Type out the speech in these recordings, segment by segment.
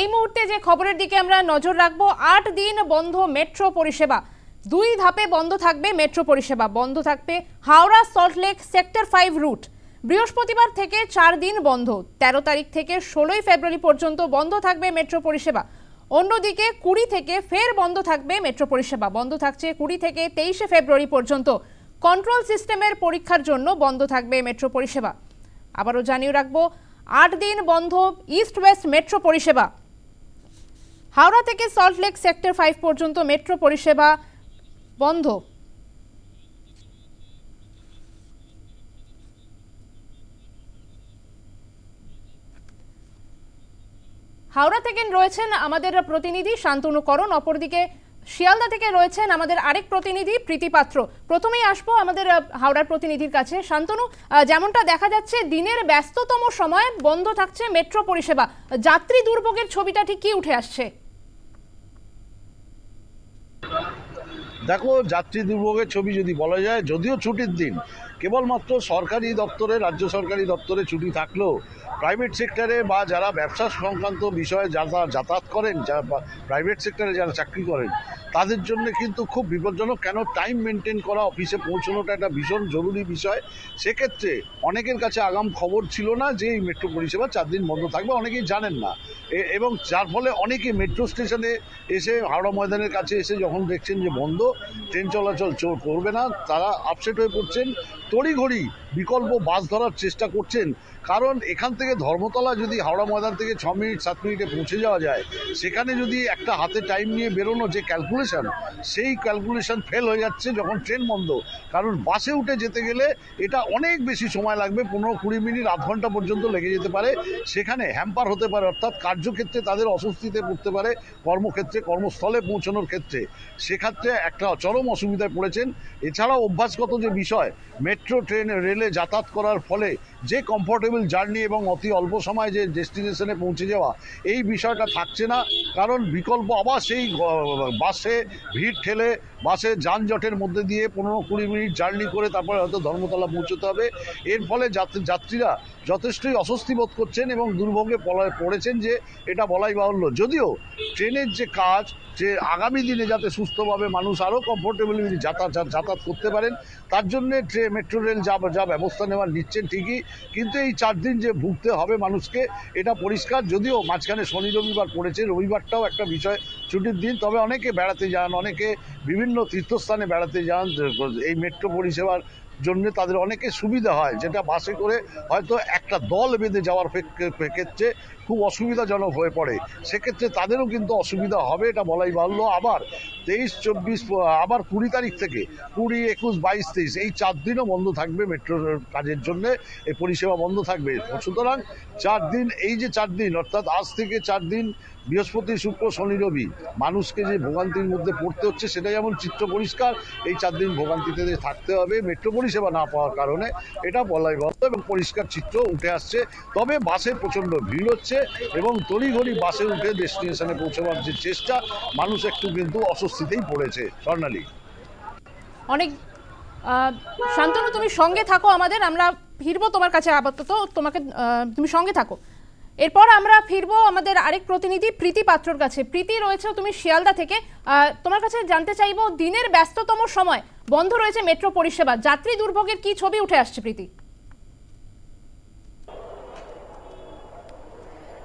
এই মুহূর্তে যে খবরের দিকে আমরা নজর রাখব, আট দিন বন্ধ মেট্রো পরিষেবা। দুই ধাপে বন্ধ থাকবে মেট্রো পরিষেবা। বন্ধ থাকবে Howrah Salt Lake sector five route. বৃহস্পতিবার থেকে চার দিন বন্ধ। তেরো তারিখ থেকে ষোলোই ফেব্রুয়ারি পর্যন্ত বন্ধ থাকবে মেট্রো পরিষেবা। অন্যদিকে কুড়ি থেকে ফের বন্ধ থাকবে মেট্রো পরিষেবা। বন্ধ থাকছে কুড়ি থেকে তেইশে ফেব্রুয়ারি পর্যন্ত। কন্ট্রোল সিস্টেমের পরীক্ষার জন্য বন্ধ থাকবে মেট্রো পরিষেবা। আবারও জানিয়ে রাখব, আট দিন বন্ধ ইস্ট ওয়েস্ট মেট্রো পরিষেবা। হাওড়া থেকে সল্টলেক সেক্টর ফাইভ পর্যন্ত মেট্রো পরিষেবা বন্ধ। হাওড়া থেকে রয়েছেন আমাদের প্রতিনিধি শান্তনু করণ, অপরদিকে শিয়ালদা থেকে রয়েছেন আমাদের আরেক প্রতিনিধি প্রীতি পাত্র। প্রথমেই আসব আমাদের হাওড়ার প্রতিনিধির কাছে। শান্তনু যেমনটা দেখা যাচ্ছে, দিনের ব্যস্ততম সময় বন্ধ থাকছে মেট্রো পরিষেবা। যাত্রী দুর্ভোগের ছবিটা ঠিক কি উঠে আসছে? দেখো যাত্রী দুর্ভোগের ছবি যদি বলা যায় যদিও ছুটির দিন কেবলমাত্র সরকারি দপ্তরে, রাজ্য সরকারি দপ্তরে ছুটি থাকলেও প্রাইভেট সেক্টরে বা যারা ব্যবসা সংক্রান্ত বিষয়ে যারা যাতায়াত করেন যারা প্রাইভেট সেক্টরে যারা চাকরি করেন, তাদের জন্য কিন্তু খুব বিপজ্জনক। কেন? টাইম মেনটেন করা অফিসে পৌঁছানোটা একটা ভীষণ জরুরি বিষয়। সেক্ষেত্রে অনেকের কাছে আগাম খবর ছিল না যে এই মেট্রো পরিষেবা চার দিন বন্ধ থাকবে, অনেকেই জানেন না। এবং যার ফলে অনেকে মেট্রো স্টেশনে এসে, হাওড়া ময়দানের কাছে এসে যখন দেখছেন যে বন্ধ, ট্রেন চলাচল করবে না, তারা আপসেট হয়ে পড়ছেন। তড়িঘড়ি বিকল্প বাস ধরার চেষ্টা করছেন। কারণ এখান থেকে ধর্মতলা যদি হাওড়া ময়দান থেকে ছ মিনিট, সাত মিনিটে পৌঁছে যাওয়া যায়, সেখানে যদি একটা হাতে টাইম নিয়ে বেরোনো যে ক্যালকুলেশন সেই ক্যালকুলেশন ফেল হয়ে যাচ্ছে যখন ট্রেন বন্ধ। কারণ বাসে উঠে যেতে গেলে এটা অনেক বেশি সময় লাগবে, পনেরো কুড়ি মিনিট, আধ ঘণ্টা পর্যন্ত লেগে যেতে পারে। সেখানে হ্যাম্পার হতে পারে, অর্থাৎ কার্যক্ষেত্রে তাদের অস্বস্তিতে পড়তে পারে কর্মক্ষেত্রে, কর্মস্থলে পৌঁছানোর ক্ষেত্রে। সেক্ষেত্রে একটা চরম অসুবিধায় পড়েছেন। এছাড়াও অভ্যাসগত যে বিষয় মেট্রো ট্রেন রেলে যাতায়াত করার ফলে যে কমফোর্টেবল জার্নি এবং অতি অল্প সময়ে যে ডেস্টিনেশনে পৌঁছে যাওয়া, এই বিষয়টা থাকছে না। কারণ বিকল্প আবার সেই বাসে ভিড় ঠেলে, বাসে যানজটের মধ্যে দিয়ে পনেরো কুড়ি মিনিট জার্নি করে তারপরে হয়তো ধর্মতলা পৌঁছতে হবে। এর ফলে যাত্রী- যাত্রীরা যথেষ্টই অস্বস্তি বোধ করছেন এবং দুর্ভোগে পড়েছেন যে এটা বলাই বাহুল্য। যদিও ট্রেনের যে কাজ, যে আগামী দিনে যাতে সুস্থভাবে মানুষ আরও কমফোর্টেবলি যাতায়াত যাতায়াত করতে পারেন, তার জন্যে ট্রে, মেট্রো রেল যা যা ব্যবস্থা নেওয়ার নিচ্ছেন ঠিকই। কিন্তু এই চার দিন যে ভুগতে হবে মানুষকে, এটা পরিষ্কার, যদিও মাঝখানে শনি রবিবার পড়েছে, রবিবারটাও একটা বিষয় ছুটির দিন, তবে অনেকে বেড়াতে যান, অনেকে বিভিন্ন তীর্থস্থানে বেড়াতে যান এই মেট্রো পরিষেবার জন্য তাদের অনেকে সুবিধা হয়, যেটা বাসে করে হয়তো একটা দল বেঁধে যাওয়ার ক্ষেত্রে- খুব অসুবিধাজনক হয়ে পড়ে। সেক্ষেত্রে তাদেরও কিন্তু অসুবিধা হবে, এটা বলাই বাহুল্য। আবার তেইশ, চব্বিশ আবার কুড়ি তারিখ থেকে, কুড়ি, একুশ, বাইশ, তেইশ, এই চার দিনও বন্ধ থাকবে মেট্রোর কাজের জন্য, এই পরিষেবা বন্ধ থাকবে। সুতরাং চার দিন, এই যে চার দিন, অর্থাৎ আজ থেকে চার দিন বৃহস্পতি, শুক্র, শনি, রবি, মানুষকে যে ভোগান্তির মধ্যে পড়তে হচ্ছে সেটা যেমন চিত্র পরিষ্কার। এই চার দিন ভোগান্তিতে থাকতে হবে, মেট্রো পরিষেবা না পাওয়ার কারণে এটা বলাই বাহুল্য এবং পরিষ্কার চিত্র উঠে আসছে। তবে বাসে প্রচণ্ড ভিড় হচ্ছে এবং তড়িঘড়ি বাসে উঠে ডেস্টিনেশনে পৌঁছাবার যে চেষ্টা, মানুষ একটু কিন্তু অস্বস্তিতেই পড়েছে। স্বর্ণালী। অনেক শান্তনু, তুমি সঙ্গে থাকো আমাদের, আমরা ফিরবো তোমার কাছে আপাতত। তোমাকে তুমি সঙ্গে থাকো। এরপর আমরা ফিরবো আমাদের আরেক প্রতিনিধি, প্রীতি পাত্রর কাছে। প্রীতি, রয়েছে তুমি শিয়ালদা থেকে। তোমার কাছে জানতে চাইব, দিনের ব্যস্ততম সময় বন্ধ রয়েছে মেট্রো পরিষেবা। যাত্রী দুর্ভোগের কি ছবি উঠে আসছে, প্রীতি?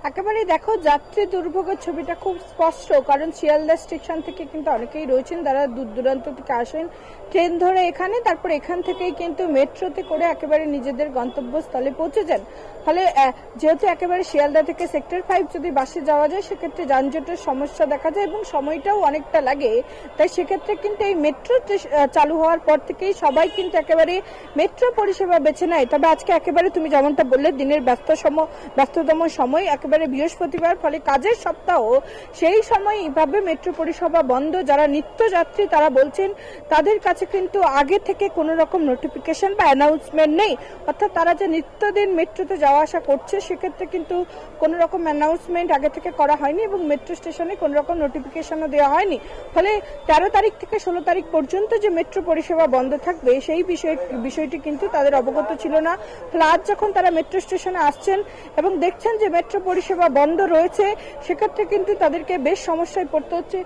একেবারে দেখো, যাত্রী দুর্ভোগের ছবিটা খুব স্পষ্ট, কারণ শিয়ালদা স্টেশন থেকে কিন্তু অনেকেই রয়েছেন তারা দূর দূরান্ত থেকে আসেন। ট্রেন ধরে এখানে, তারপর এখান থেকেই কিন্তু মেট্রোতে করে একেবারে নিজেদের গন্তব্যস্থলে পৌঁছে যান। ফলে যেহেতু একেবারে শিয়ালদা থেকে সেক্টর ফাইভ যদি বাসে যাওয়া যায়, সেক্ষেত্রে যানজটের সমস্যা দেখা যায় এবং সময়টাও অনেকটা লাগে। তাই সেক্ষেত্রে কিন্তু এই মেট্রো চালু হওয়ার পর থেকেই সবাই কিন্তু একেবারে মেট্রো পরিষেবা বেছে নেয়। তবে আজকে একেবারে তুমি যেমনটা বললে, দিনের ব্যস্ত ব্যস্ততম সময় একেবারে বৃহস্পতিবার, ফলে কাজের সপ্তাহ সেই সময় এইভাবে মেট্রো পরিষেবা বন্ধ, যারা নিত্যযাত্রী তারা বলছেন তাদের কাছে কিন্তু আগে থেকে কোনো রকম নোটিফিকেশন বা অ্যানাউন্সমেন্ট নেই। অর্থাৎ তারা যে নিত্যদিন মেট্রোতে যাওয়া আসা করছে, সেক্ষেত্রে কিন্তু কোনো রকম অ্যানাউন্সমেন্ট আগে থেকে করা হয়নি এবং মেট্রো স্টেশনে কোনো রকম নোটিফিকেশনও দেওয়া হয়নি। ফলে তেরো তারিখ থেকে ষোলো তারিখ পর্যন্ত যে মেট্রো পরিষেবা বন্ধ থাকবে, সেই বিষয়, বিষয়টি কিন্তু তাদের অবগত ছিল না। ফলে আজ যখন তারা মেট্রো স্টেশনে আসছেন এবং দেখছেন যে মেট্রো পরিষেবা বন্ধ রয়েছে সেক্ষেত্রে কিন্তু তাদেরকে বেশ সমস্যায় পড়তে হচ্ছে।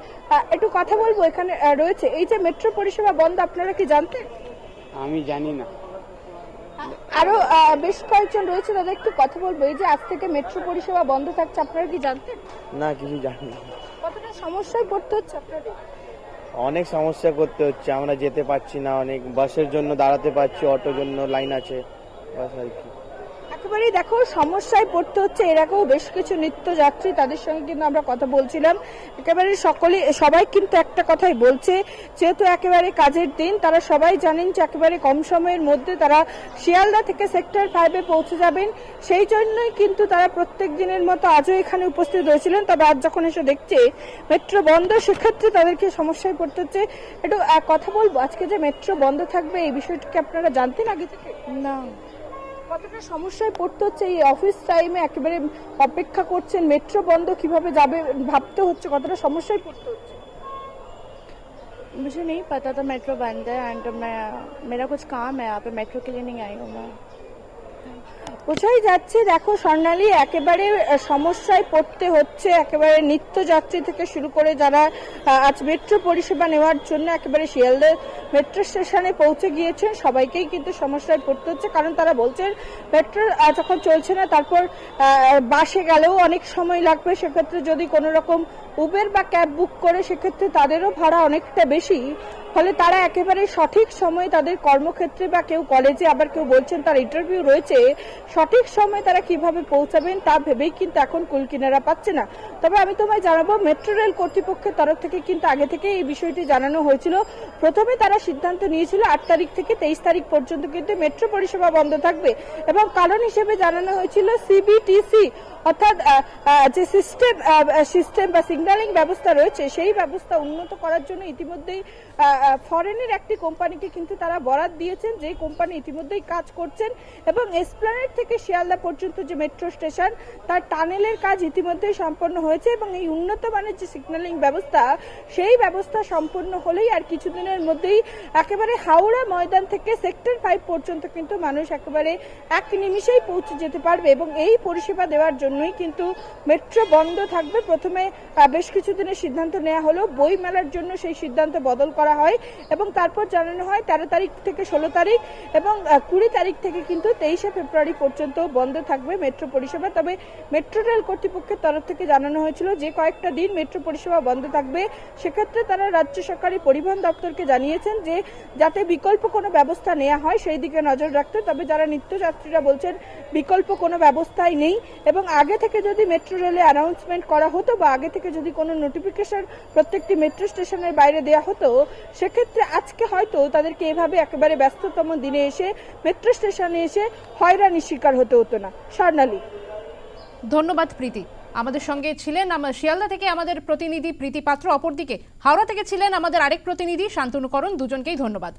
একটু কথা বলব এখানে রয়েছে। এই যে মেট্রো পরিষেবা বন্ধ আপনারা কি জানতেন? আমি জানি না। আরও বেশ কয়েকজন রয়েছে তাদের একটু কথা বলব। এই যে আজ থেকে মেট্রো পরিষেবা বন্ধ থাকছে আপনারা কি জানতেন? না কিছু জানি না। কতটা সমস্যায় পড়তে হচ্ছে আপনাদের? অনেক সমস্যা করতে হচ্ছে আমরা যেতে পারছি না অনেক বাসের জন্য দাঁড়াতে পারছি অটোর জন্য লাইন আছে বাস আর কি। একেবারেই দেখো সমস্যায় পড়তে হচ্ছে। এর আগেও বেশ কিছু নিত্য যাত্রী তাদের সঙ্গে কিন্তু আমরা কথা বলছিলাম। একেবারে সকলে, সবাই কিন্তু একটা কথাই বলছে, যেহেতু একেবারে কাজের দিন, তারা সবাই জানেন যে একেবারে কম সময়ের মধ্যে তারা শিয়ালদা থেকে সেক্টর ফাইভে পৌঁছে যাবেন। সেই জন্যই কিন্তু তারা প্রত্যেক দিনের মতো আজও এখানে উপস্থিত হয়েছিলেন। তবে আজ যখন এসে দেখছে মেট্রো বন্ধ, সেক্ষেত্রে তাদেরকে সমস্যায় পড়তে হচ্ছে। একটু কথা বলব? আজকে যে মেট্রো বন্ধ থাকবে, এই বিষয়টিকে আপনারা জানতেন আগে থেকে? না। কতটা সমস্যায় পড়তে হচ্ছে এই অফিস টাইমে একেবারে অপেক্ষা করছেন মেট্রো বন্ধ কিভাবে যাবে ভাবতে হচ্ছে কতটা সমস্যায় পড়তে হচ্ছে मुझे नहीं पता था मेट्रो बंद है एंड मैं मेरा कुछ काम है यहाँ पे मेट्रो के लिए नहीं आई हूँ मैं বোঝাই যাচ্ছে? দেখো স্বর্ণালী, একেবারে সমস্যায় পড়তে হচ্ছে। একেবারে নিত্যযাত্রী থেকে শুরু করে যারা আজ মেট্রো পরিষেবা নেওয়ার জন্য একেবারে শিয়ালদা মেট্রো স্টেশনে পৌঁছে গিয়েছেন, সবাইকেই কিন্তু সমস্যায় পড়তে হচ্ছে। কারণ তারা বলছেন, মেট্রো যখন চলছে না, তারপর বাসে গেলেও অনেক সময় লাগবে। সেক্ষেত্রে যদি কোনো রকম উবের বা ক্যাব বুক করে, সেক্ষেত্রে তাদেরও ভাড়া অনেকটা বেশি। ফলে তারা একেবারে সঠিক সময়ে তাদের কর্মক্ষেত্রে বা কেউ কলেজে আবার কেউ বলছেন তার ইন্টারভিউ রয়েছে, সঠিক সময়ে তারা কীভাবে পৌঁছাবেন তা ভেবেই কিন্তু এখন কুলকিনারা পাচ্ছে না। তবে আমি তোমায় জানাব মেট্রো রেল কর্তৃপক্ষের তরফ থেকে কিন্তু আগে থেকে এই বিষয়টি জানানো হয়েছিল। প্রথমে তারা সিদ্ধান্ত নিয়েছিল আট তারিখ থেকে তেইশ তারিখ পর্যন্ত কিন্তু মেট্রো পরিষেবা বন্ধ থাকবে এবং কারণ হিসেবে জানানো হয়েছিল সিবিটিসি অর্থাৎ যে সিস্টেম সিস্টেম বা সিগন্যালিং ব্যবস্থা রয়েছে, সেই ব্যবস্থা উন্নত করার জন্য ইতিমধ্যেই ফরেনের একটি কোম্পানিকে কিন্তু তারা বরাদ দিয়েছেন যে কোম্পানি ইতিমধ্যেই কাজ করছেন এবং এসপ্লানেট থেকে শিয়ালদা পর্যন্ত যে মেট্রো স্টেশন তার টানেলের কাজ ইতিমধ্যেই সম্পন্ন হয়েছে এবং এই উন্নত মানের যে সিগন্যালিং ব্যবস্থা, সেই ব্যবস্থা সম্পন্ন হলেই আর কিছুদিনের মধ্যেই একেবারে হাওড়া ময়দান থেকে সেক্টর ফাইভ পর্যন্ত কিন্তু মানুষ একেবারে এক নিমিষেই পৌঁছে যেতে পারবে এবং এই পরিষেবা দেওয়ার জন্যই কিন্তু মেট্রো বন্ধ থাকবে। প্রথমে বেশ কিছুদিনের সিদ্ধান্ত নেওয়া হলো। বই মেলার জন্য সেই সিদ্ধান্ত বদল করা হয় এবং তারপর জানানো হয় তেরো তারিখ থেকে ষোলো তারিখ এবং কুড়ি তারিখ থেকে কিন্তু তেইশে ফেব্রুয়ারি পর্যন্ত বন্ধ থাকবে মেট্রো পরিষেবা। তবে মেট্রো রেল কর্তৃপক্ষের তরফ থেকে জানানো হয়েছিল যে কয়েকটা দিন মেট্রো পরিষেবা বন্ধ থাকবে। সেক্ষেত্রে তারা রাজ্য সরকারি পরিবহন দপ্তরকে জানিয়েছেন যে যাতে বিকল্প কোনো ব্যবস্থা নেওয়া হয় সেই দিকে নজর রাখতে। তবে যারা নিত্যযাত্রীরা বলছেন বিকল্প কোনো ব্যবস্থাই নেই এবং আগে থেকে যদি মেট্রো রেলে অ্যানাউন্সমেন্ট করা হতো বা আগে থেকে যদি কোনো নোটিফিকেশন প্রত্যেকটি মেট্রো স্টেশনের বাইরে দেওয়া হতো সেক্ষেত্রে আজকে হয়তো তাদেরকে এভাবে একেবারে ব্যস্ততম দিনে এসে মেট্রো স্টেশনে এসে হয়রানির শিকার হতে হতো না। স্বর্ণালী। ধন্যবাদ, প্রীতি। আমাদের সঙ্গে ছিলেন আমার শিয়ালদা থেকে আমাদের প্রতিনিধি প্রীতি পাত্র, অপরদিকে হাওড়া থেকে ছিলেন আমাদের আরেক প্রতিনিধি শান্তনুকরণ দুজনকেই ধন্যবাদ।